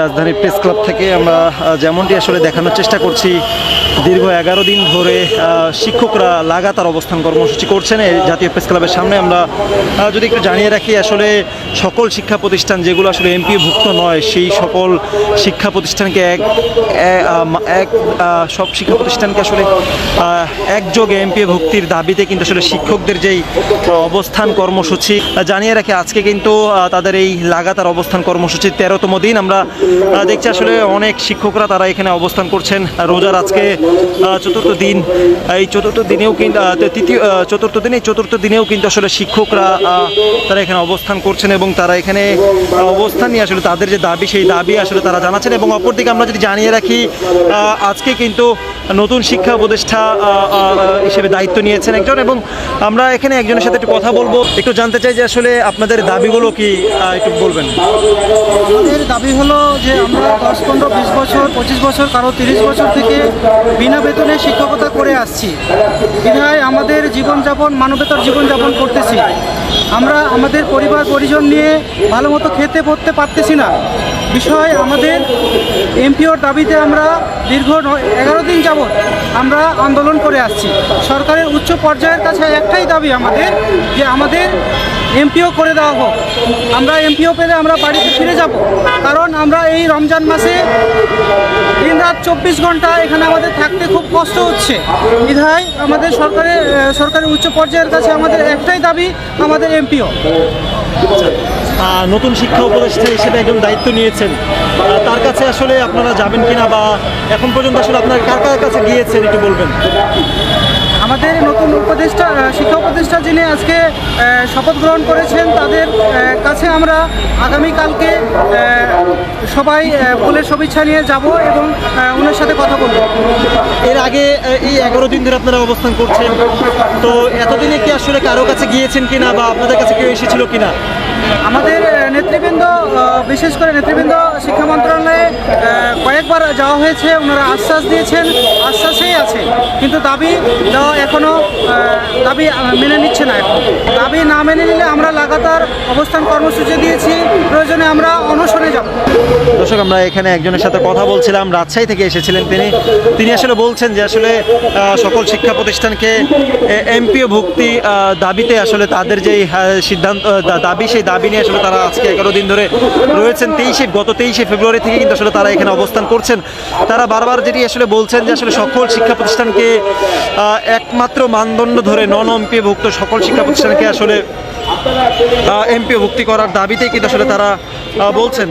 রাজধানী press club থেকে আমরা যেমনটি আসলে দেখানোর চেষ্টা করছি, দীর্ঘ এগারো দিন ধরে শিক্ষকরা লাগাতার অবস্থান কর্মসূচি করছেন। এই জাতীয় প্রেস ক্লাবের সামনে আমরা যদি একটু জানিয়ে রাখি, আসলে সকল শিক্ষা প্রতিষ্ঠান যেগুলো আসলে এমপি ভুক্ত নয়, সেই সকল শিক্ষা প্রতিষ্ঠানকে এক এক সব শিক্ষা প্রতিষ্ঠানকে আসলে একযোগে এমপি ভুক্তির দাবিতে কিন্তু আসলে শিক্ষকদের যেই অবস্থান কর্মসূচি জানিয়ে রাখি, আজকে কিন্তু তাদের এই লাগাতার অবস্থান কর্মসূচির তেরোতম দিন। আমরা দেখছি আসলে অনেক শিক্ষকরা তারা এখানে অবস্থান করছেন। রোজার আজকে চতুর্থ দিন। এই চতুর্থ দিনেও কিন্তু তৃতীয় চতুর্থ দিনে চতুর্থ দিনেও কিন্তু আসলে শিক্ষকরা তারা এখানে অবস্থান করছেন এবং তারা এখানে অবস্থান নিয়ে আসলে তাদের যে দাবি, সেই দাবি আসলে তারা জানাচ্ছেন এবং অপরদিকে আমরা যদি জানিয়ে রাখি আজকে কিন্তু নতুন শিক্ষা উপদেষ্টা হিসেবে দায়িত্ব নিয়েছেন একজন এবং আমরা এখানে একজনের সাথে একটু কথা বলব। একটু জানতে চাই যে আসলে আপনাদের দাবিগুলো কি একটু বলবেন। আমাদের দাবি হলো যে আমরা দশ, পনেরো, বিশ বছর, পঁচিশ বছর, কারও তিরিশ বছর থেকে বিনা বেতনে শিক্ষকতা করে আসছি। বিধায় আমাদের জীবনযাপন, মানবেতর জীবনযাপন করতেছি। আমরা আমাদের পরিবার, পরিজন নিয়ে ভালো মতো খেতে, পড়তে পারতেছি না। বিষয় আমাদের এমপিওর দাবিতে আমরা দীর্ঘ এগারো দিন যাবৎ আমরা আন্দোলন করে আসছি। সরকারের উচ্চ পর্যায়ের কাছে একটাই দাবি আমাদের, যে আমাদের এমপিও করে দেওয়া হোক। আমরা এমপিও পেলে আমরা বাড়িতে ফিরে যাব। কারণ আমরা এই রমজান মাসে দিন রাত চব্বিশ ঘণ্টা এখানে আমাদের থাকতে খুব কষ্ট হচ্ছে। বিধায় আমাদের সরকারের সরকারের উচ্চ পর্যায়ের কাছে আমাদের একটাই দাবি আমাদের এমপিও। আহ, নতুন শিক্ষা উপদেষ্টা হিসেবে একজন দায়িত্ব নিয়েছেন। তার কাছে আসলে আপনারা যাবেন কিনা বা এখন পর্যন্ত আসলে আপনার কার কার কাছে গিয়েছেন একটু বলবেন? আমাদের নতুন উপদেষ্টা শিক্ষা উপদেষ্টা যিনি আজকে শপথ গ্রহণ করেছেন তাদের কাছে আমরা আগামীকালকে সবাই ফুলের শুভেচ্ছা নিয়ে যাব এবং ওনার সাথে কথা বলব। এর আগে এই এগারো দিন ধরে আপনারা অবস্থান করছেন। তো এতদিনে কি আসলে কারও কাছে গিয়েছেন কিনা বা আপনাদের কাছে কেউ এসেছিল কিনা? আমাদের নেতৃবৃন্দ বিশেষ করে নেতৃবৃন্দ শিক্ষা মন্ত্রণালয়ে কয়েকবার যাওয়া হয়েছে, ওনারা আশ্বাস দিয়েছেন, আশ্বাসেই আছে। কিন্তু দাবি দেওয়া এখনও দাবি মেনে নিচ্ছে না এখন। দাবি না মেনে নিলে আমরা লাগাতার অবস্থান কর্মসূচি দিয়েছি, প্রয়োজনে আমরা অনশনে যাব। দর্শক আমরা এখানে একজনের সাথে কথা বলছিলাম রাজশাহী থেকে এসেছিলেন তিনি। তিনি আসলে বলছেন যে আসলে সকল শিক্ষা প্রতিষ্ঠানকে এমপিও ভুক্তি দাবিতে আসলে তাদের যেই আহ, সিদ্ধান্ত দাবি সেই দাবি নিয়ে আসলে তারা আজকে এগারো দিন ধরে রয়েছেন। তেইশে গত তেইশে ফেব্রুয়ারি থেকে কিন্তু আসলে তারা এখানে অবস্থান করছেন। তারা বারবার যেটি আসলে বলছেন যে আসলে সকল শিক্ষা প্রতিষ্ঠানকে একমাত্র মানদণ্ড ধরে নন এমপি ভুক্ত সকল শিক্ষা প্রতিষ্ঠানকে আসলে এমপিও ভুক্তি করার দাবিতেই কিন্তু আসলে তারা বলছেন।